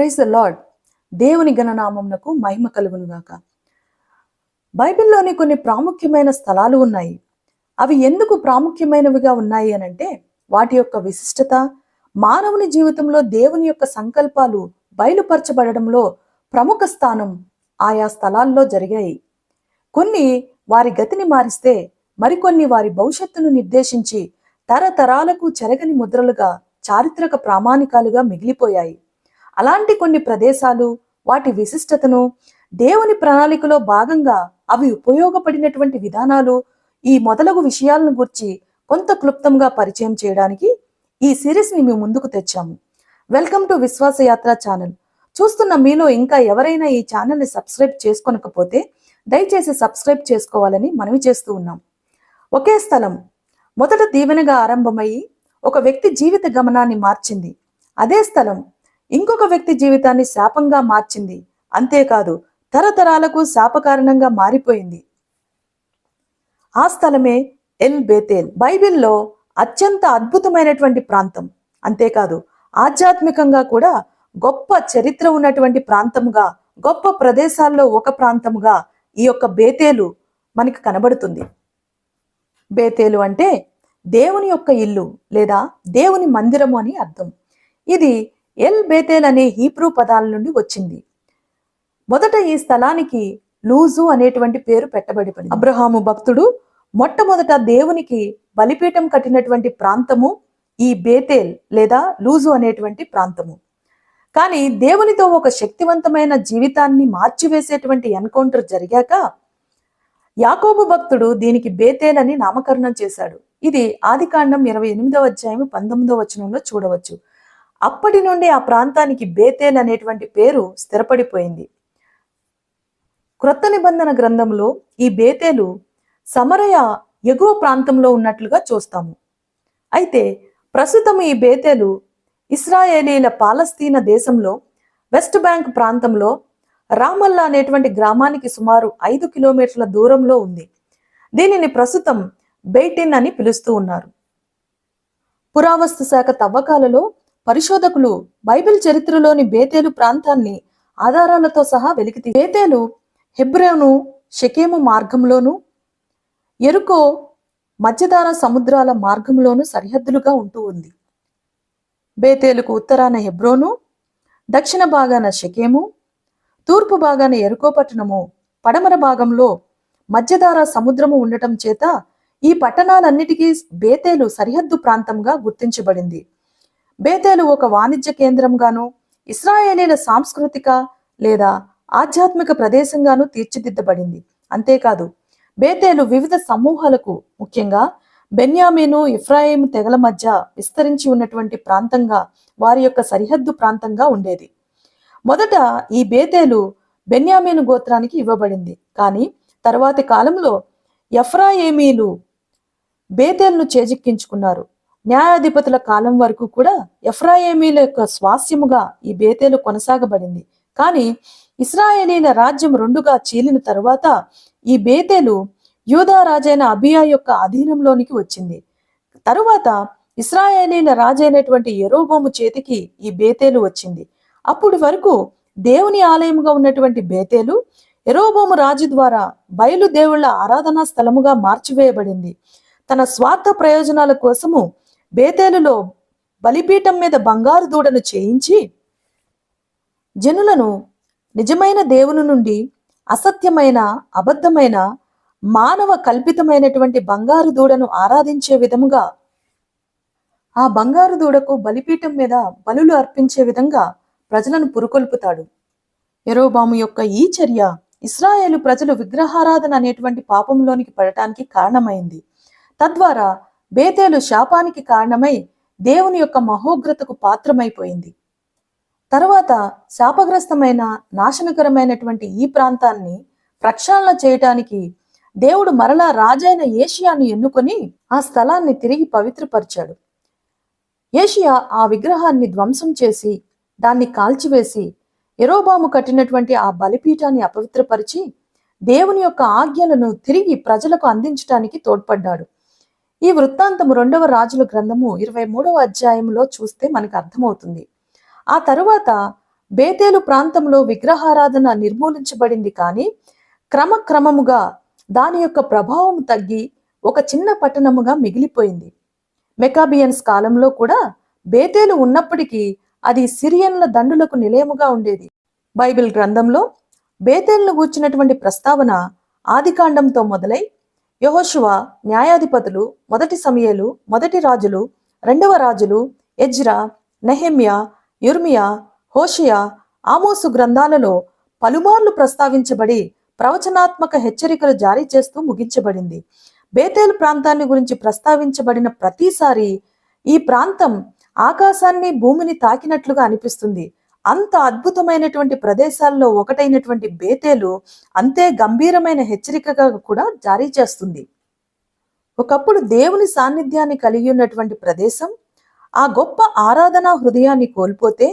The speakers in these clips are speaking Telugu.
ప్రైజ్ ద లాడ్ దేవుని గణనామమునకు మహిమ కలుగునుగాక. బైబిల్లోని కొన్ని ప్రాముఖ్యమైన స్థలాలు ఉన్నాయి. అవి ఎందుకు ప్రాముఖ్యమైనవిగా ఉన్నాయి అనంటే వాటి యొక్క విశిష్టత మానవుని జీవితంలో దేవుని యొక్క సంకల్పాలు బయలుపరచబడడంలో ప్రముఖ స్థానం ఆయా స్థలాల్లో జరిగాయి. కొన్ని వారి గతిని మారిస్తే మరికొన్ని వారి భవిష్యత్తును నిర్దేశించి తరతరాలకు చెరగని ముద్రలుగా చారిత్రక ప్రామాణికాలుగా మిగిలిపోయాయి. అలాంటి కొన్ని ప్రదేశాలు వాటి విశిష్టతను దేవుని ప్రణాళికలో భాగంగా అవి ఉపయోగపడినటువంటి విధానాలు ఈ మొదలగు విషయాలను గురించి కొంత క్లుప్తంగా పరిచయం చేయడానికి ఈ సిరీస్ని మేము ముందుకు తెచ్చాము. Welcome to Vishwasayatra channel. చూస్తున్న మీలో ఇంకా ఎవరైనా ఈ ఛానల్ని సబ్స్క్రైబ్ చేసుకోనకపోతే దయచేసి సబ్స్క్రైబ్ చేసుకోవాలని మనవి చేస్తూ ఉన్నాం. ఒకే స్థలం. మొదట దీవెనగా ఆరంభమయ్యి ఒక వ్యక్తి జీవిత గమనాన్ని మార్చింది. అదే స్థలం ఇంకొక వ్యక్తి జీవితాన్ని శాపంగా మార్చింది. అంతేకాదు తరతరాలకు శాపకారణంగా మారిపోయింది. ఆ స్థలమే ఎల్ బేతేల్. బైబిల్లో అత్యంత అద్భుతమైనటువంటి ప్రాంతం. అంతేకాదు ఆధ్యాత్మికంగా కూడా గొప్ప చరిత్ర ఉన్నటువంటి ప్రాంతముగా గొప్ప ప్రదేశాల్లో ఒక ప్రాంతముగా ఈ యొక్క బేతేలు మనకి కనబడుతుంది. బేతేలు అంటే దేవుని యొక్క ఇల్లు లేదా దేవుని మందిరము అని అర్థం. ఇది ఎల్ బేతేల్ అనే హీబ్రూ పదాల నుండి వచ్చింది. మొదట ఈ స్థలానికి లూజు అనేటువంటి పేరు పెట్టబడిపోయింది అబ్రహాము భక్తుడు మొట్టమొదట దేవునికి బలిపీఠం కట్టినటువంటి ప్రాంతము ఈ బేతేల్ లేదా లూజు అనేటువంటి ప్రాంతము. కానీ దేవునితో ఒక శక్తివంతమైన జీవితాన్ని మార్చివేసేటువంటి ఎన్కౌంటర్ జరిగాక యాకోబు భక్తుడు దీనికి బేతేల్ అని నామకరణం చేశాడు. ఇది ఆదికాండం ఇరవై ఎనిమిదవ అధ్యాయం పంతొమ్మిదవ వచనంలో చూడవచ్చు. అప్పటి నుండి ఆ ప్రాంతానికి బేతేల్ అనేటువంటి పేరు స్థిరపడిపోయింది. క్రొత్త నిబంధన గ్రంథంలో ఈ బేతేలు సమరయ ఎగువ ప్రాంతంలో ఉన్నట్లుగా చూస్తాము. అయితే ప్రస్తుతం ఈ బేతేలు ఇస్రాయేలీల పాలస్తీన దేశంలో వెస్ట్ బ్యాంక్ ప్రాంతంలో రామల్లా అనేటువంటి గ్రామానికి సుమారు ఐదు కిలోమీటర్ల దూరంలో ఉంది. దీనిని ప్రస్తుతం బెయిటిన్ అని పిలుస్తూ ఉన్నారు. పురావస్తు శాఖ తవ్వకాలలో పరిశోధకులు బైబిల్ చరిత్రలోని బేతేలు ప్రాంతాన్ని ఆధారాలతో సహా వెలికితీ బేతేలు హెబ్రోను షకేము మార్గంలోను ఎరుకో మధ్యధార సముద్రాల మార్గంలోను సరిహద్దులుగా ఉంటూ ఉంది. బేతేలుకు ఉత్తరాన హెబ్రోను దక్షిణ భాగాన షకేము తూర్పు భాగాన ఎరుకో పట్టణము పడమర భాగంలో మధ్యధార సముద్రము ఉండటం చేత ఈ పట్టణాలన్నిటికీ బేతేలు సరిహద్దు ప్రాంతంగా గుర్తించబడింది. బేతేలు ఒక వాణిజ్య కేంద్రంగాను ఇస్రాయేలీల సాంస్కృతిక లేదా ఆధ్యాత్మిక ప్రదేశంగాను తీర్చిదిద్దబడింది. అంతేకాదు బేతేలు వివిధ సమూహాలకు ముఖ్యంగా బెన్యామీను ఇఫ్రాయిం తెగల మధ్య విస్తరించి ఉన్నటువంటి ప్రాంతంగా వారి యొక్క సరిహద్దు ప్రాంతంగా ఉండేది. మొదట ఈ బేతేలు బెన్యామీను గోత్రానికి ఇవ్వబడింది. కానీ తర్వాతి కాలంలో ఎఫ్రాయేమీలు బేతేల్ను చేజిక్కించుకున్నారు. న్యాయాధిపతుల కాలం వరకు కూడా ఎఫ్రాయేమీల యొక్క స్వాస్యముగా ఈ బేతేలు కొనసాగబడింది. కానీ ఇస్రాయేలీల రాజ్యం రెండుగా చీలిన తరువాత ఈ బేతేలు యూదా రాజైన అబియా యొక్క అధీనంలోనికి వచ్చింది. తరువాత ఇస్రాయేలీల రాజైనటువంటి ఎరోబోము చేతికి ఈ బేతేలు వచ్చింది. అప్పటి వరకు దేవుని ఆలయముగా ఉన్నటువంటి బేతేలు ఎరోబోము రాజు ద్వారా బయలు దేవుళ్ళ ఆరాధనా స్థలముగా మార్చివేయబడింది. తన స్వార్థ ప్రయోజనాల కోసము బేతేలులో బలిపీఠం మీద బంగారు దూడను చేయించి జనులను నిజమైన దేవుని నుండి అసత్యమైన అబద్ధమైన మానవ కల్పితమైనటువంటి బంగారు దూడను ఆరాధించే విధముగా ఆ బంగారు దూడకు బలిపీఠం మీద బలులు అర్పించే విధంగా ప్రజలను పురుకొల్పుతాడు. ఎరోబాము యొక్క ఈ చర్య ఇస్రాయేలు ప్రజలు విగ్రహారాధన అనేటువంటి పాపంలోనికి పడటానికి కారణమైంది. తద్వారా బేతేలు శాపానికి కారణమై దేవుని యొక్క మహోగ్రతకు పాత్రమైపోయింది. తర్వాత శాపగ్రస్తమైన నాశనకరమైనటువంటి ఈ ప్రాంతాన్ని ప్రక్షాళన చేయటానికి దేవుడు మరలా రాజైన ఏషియాను ఎన్నుకొని ఆ స్థలాన్ని తిరిగి పవిత్రపరిచాడు. ఏషియా ఆ విగ్రహాన్ని ధ్వంసం చేసి దాన్ని కాల్చివేసి ఎరోబాము కట్టినటువంటి ఆ బలిపీఠాన్ని అపవిత్రపరిచి దేవుని యొక్క ఆజ్ఞలను తిరిగి ప్రజలకు అందించడానికి తోడ్పడ్డాడు. ఈ వృత్తాంతము రెండవ రాజుల గ్రంథము ఇరవై మూడవ అధ్యాయంలో చూస్తే మనకు అర్థమవుతుంది. ఆ తరువాత బేతేలు ప్రాంతంలో విగ్రహారాధన నిర్మూలించబడింది కానీ క్రమక్రమముగా దాని యొక్క ప్రభావం తగ్గి ఒక చిన్న పట్టణముగా మిగిలిపోయింది. మెకాబియన్స్ కాలంలో కూడా బేతేలు ఉన్నప్పటికీ అది సిరియన్ల దండులకు నిలయముగా ఉండేది. బైబిల్ గ్రంథంలో బేతేలను గూర్చినటువంటి ప్రస్తావన ఆదికాండంతో మొదలై యహోషువ న్యాయాధిపతులు మొదటి సమయలు మొదటి రాజులు రెండవ రాజులు ఎజ్రా నెహెమ్యా యుర్మియా హోషియా ఆమోసు గ్రంథాలలో పలుమార్లు ప్రస్తావించబడి ప్రవచనాత్మక హెచ్చరికలు జారీ చేస్తూ ముగించబడింది. బేతేలు ప్రాంతాన్ని గురించి ప్రస్తావించబడిన ప్రతిసారి ఈ ప్రాంతం ఆకాశాన్ని భూమిని తాకినట్లుగా అనిపిస్తుంది. అంత అద్భుతమైనటువంటి ప్రదేశాల్లో ఒకటైనటువంటి బేతేలు అంతే గంభీరమైన హెచ్చరికగా కూడా జారీ చేస్తుంది. ఒకప్పుడు దేవుని సాన్నిధ్యాన్ని కలిగి ఉన్నటువంటి ప్రదేశం ఆ గొప్ప ఆరాధనా హృదయాన్ని కోల్పోతే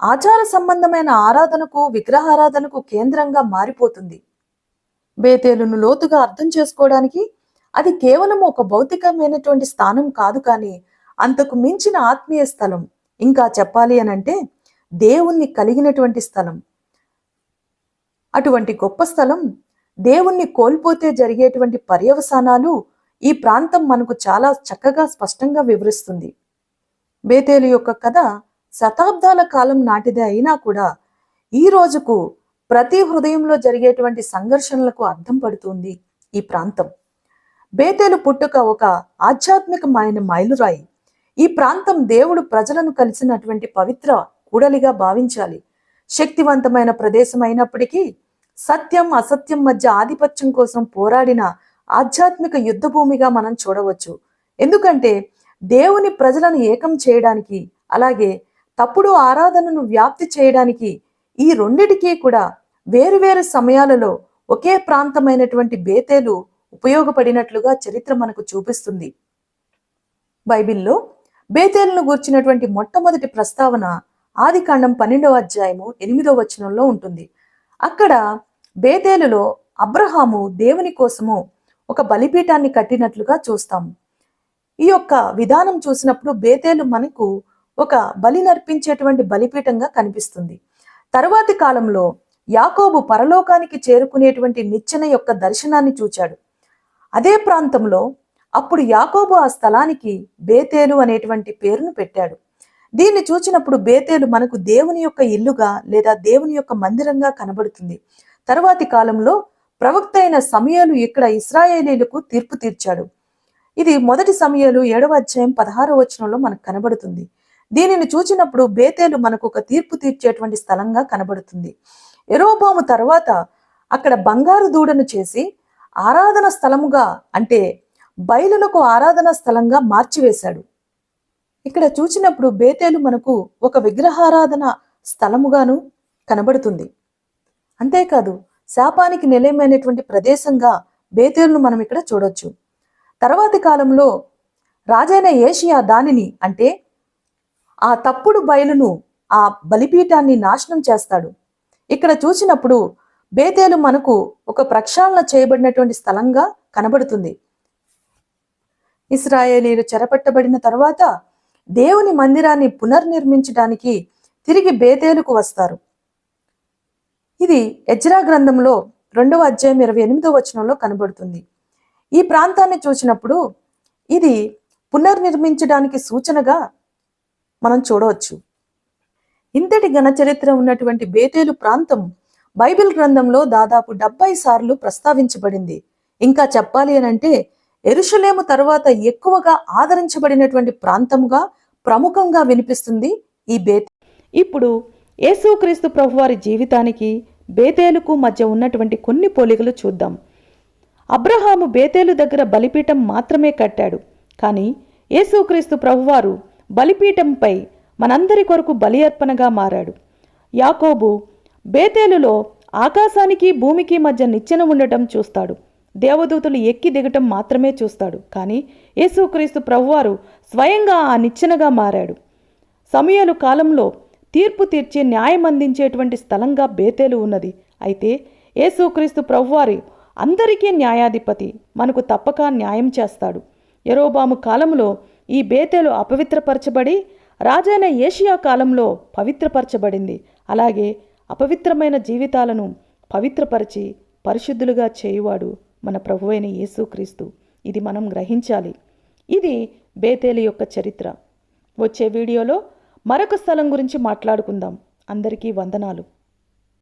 ఆచార సంబంధమైన ఆరాధనకు విగ్రహారాధనకు కేంద్రంగా మారిపోతుంది. బేతేలును లోతుగా అర్థం చేసుకోవడానికి అది కేవలం ఒక భౌతికమైనటువంటి స్థానం కాదు కానీ అంతకు మించిన ఆత్మీయ స్థలం. ఇంకా చెప్పాలి అనంటే దేవుణ్ణి కలిగినటువంటి స్థలం. అటువంటి గొప్ప స్థలం దేవుణ్ణి కోల్పోతే జరిగేటువంటి పర్యవసానాలు ఈ ప్రాంతం మనకు చాలా చక్కగా స్పష్టంగా వివరిస్తుంది. బేతేలు యొక్క కథ శతాబ్దాల కాలం నాటిదే అయినా కూడా ఈ రోజుకు ప్రతి హృదయంలో జరిగేటువంటి సంఘర్షణలకు అర్థం పడుతుంది ఈ ప్రాంతం. బేతేలు పుట్టుక ఒక ఆధ్యాత్మికమైన మైలురాయి. ఈ ప్రాంతం దేవుడు ప్రజలను కలిసినటువంటి పవిత్ర కూడలిగా భావించాలి. శక్తివంతమైన ప్రదేశం అయినప్పటికీ సత్యం అసత్యం మధ్య ఆధిపత్యం కోసం పోరాడిన ఆధ్యాత్మిక యుద్ధభూమిగా మనం చూడవచ్చు. ఎందుకంటే దేవుని ప్రజలను ఏకం చేయడానికి అలాగే తప్పుడు ఆరాధనను వ్యాప్తి చేయడానికి ఈ రెండిటికీ కూడా వేరువేరు సమయాలలో ఒకే ప్రాంతమైనటువంటి బేతేలు ఉపయోగపడినట్లుగా చరిత్ర మనకు చూపిస్తుంది. బైబిల్లో బేతేలను గూర్చినటువంటి మొట్టమొదటి ప్రస్తావన ఆదికాండం పన్నెండవ అధ్యాయము ఎనిమిదవ వచనంలో ఉంటుంది. అక్కడ బేతేలులో అబ్రహాము దేవుని కోసము ఒక బలిపీఠాన్ని కట్టినట్లుగా చూస్తాము ఈ యొక్క విధానం చూసినప్పుడు బేతేలు మనకు ఒక బలి నర్పించేటువంటి బలిపీఠంగా కనిపిస్తుంది. తరువాతి కాలంలో యాకోబు పరలోకానికి చేరుకునేటువంటి నిచ్చెన యొక్క దర్శనాన్ని చూచాడు. అదే ప్రాంతంలో అప్పుడు యాకోబు ఆ స్థలానికి బేతేలు అనేటువంటి పేరును పెట్టాడు. దీన్ని చూచినప్పుడు బేతేలు మనకు దేవుని యొక్క ఇల్లుగా లేదా దేవుని యొక్క మందిరంగా కనబడుతుంది. తరువాతి కాలంలో ప్రవక్త అయిన సమయాలు ఇక్కడ ఇస్రాయేలీలకు తీర్పు తీర్చాడు. ఇది మొదటి సమయాలు ఏడవ అధ్యాయం పదహారవ వచనంలో మనకు కనబడుతుంది. దీనిని చూచినప్పుడు బేతేలు మనకు ఒక తీర్పు తీర్చేటువంటి స్థలంగా కనబడుతుంది. ఎరోబాము తర్వాత అక్కడ బంగారు దూడను చేసి ఆరాధన స్థలముగా అంటే బయలులకు ఆరాధన స్థలంగా మార్చివేశాడు. ఇక్కడ చూచినప్పుడు బేతేలు మనకు ఒక విగ్రహారాధన స్థలముగాను కనబడుతుంది. అంతేకాదు శాపానికి నిలయమైనటువంటి ప్రదేశంగా బేతేలును మనం ఇక్కడ చూడొచ్చు. తర్వాతి కాలంలో రాజైన ఏషియా దానిని అంటే ఆ తప్పుడు బయలును ఆ బలిపీఠాన్ని నాశనం చేస్తాడు. ఇక్కడ చూసినప్పుడు బేతేలు మనకు ఒక ప్రక్షాళన చేయబడినటువంటి స్థలంగా కనబడుతుంది. ఇస్రాయేలీలు చెరపట్టబడిన తర్వాత దేవుని మందిరాన్ని పునర్నిర్మించడానికి తిరిగి బేతేలుకు వస్తారు. ఇది ఎజ్రా గ్రంథంలో రెండవ అధ్యాయం ఇరవై ఎనిమిదో వచనంలో కనబడుతుంది. ఈ ప్రాంతాన్ని చూసినప్పుడు ఇది పునర్నిర్మించడానికి సూచనగా మనం చూడవచ్చు. ఇంతటి ఘన చరిత్ర ఉన్నటువంటి బేతేలు ప్రాంతం బైబిల్ గ్రంథంలో దాదాపు డెబ్బై సార్లు ప్రస్తావించబడింది. ఇంకా చెప్పాలి అని అంటే తర్వాత ఎక్కువగా ఆదరించబడినటువంటి ప్రాంతముగా ప్రముఖంగా వినిపిస్తుంది ఈ బేత్ ఇప్పుడు యేసుక్రీస్తు ప్రభువారి జీవితానికి బేతేలుకు మధ్య ఉన్నటువంటి కొన్ని పోలికలు చూద్దాం. అబ్రహాము బేతేలు దగ్గర బలిపీఠం మాత్రమే కట్టాడు. కానీ యేసుక్రీస్తు ప్రభువారు బలిపీఠంపై మనందరి కొరకు బలి అర్పణగా మారాడు. యాకోబు బేతేలులో ఆకాశానికి భూమికి మధ్య నిచ్చెన ఉండటం చూస్తాడు. దేవదూతలు ఎక్కి దిగటం మాత్రమే చూస్తాడు. కానీ యేసుక్రీస్తు ప్రభువారు స్వయంగా ఆ నిచ్చెనగా మారాడు. సమయాలు కాలంలో తీర్పు తీర్చి న్యాయం అందించేటువంటి స్థలంగా బేతేలు ఉన్నది. అయితే యేసుక్రీస్తు ప్రభువారి అందరికీ న్యాయాధిపతి మనకు తప్పక న్యాయం చేస్తాడు. ఎరోబాము కాలంలో ఈ బేతేలు అపవిత్రపరచబడి రాజైన ఏషియా కాలంలో పవిత్రపరచబడింది. అలాగే అపవిత్రమైన జీవితాలను పవిత్రపరిచి పరిశుద్ధులుగా చేయువాడు మన ప్రభువైన యేసుక్రీస్తు ఇది మనం గ్రహించాలి. ఇది బేతేలి యొక్క చరిత్ర. వచ్చే వీడియోలో మరొక స్థలం గురించి మాట్లాడుకుందాం. అందరికీ వందనాలు.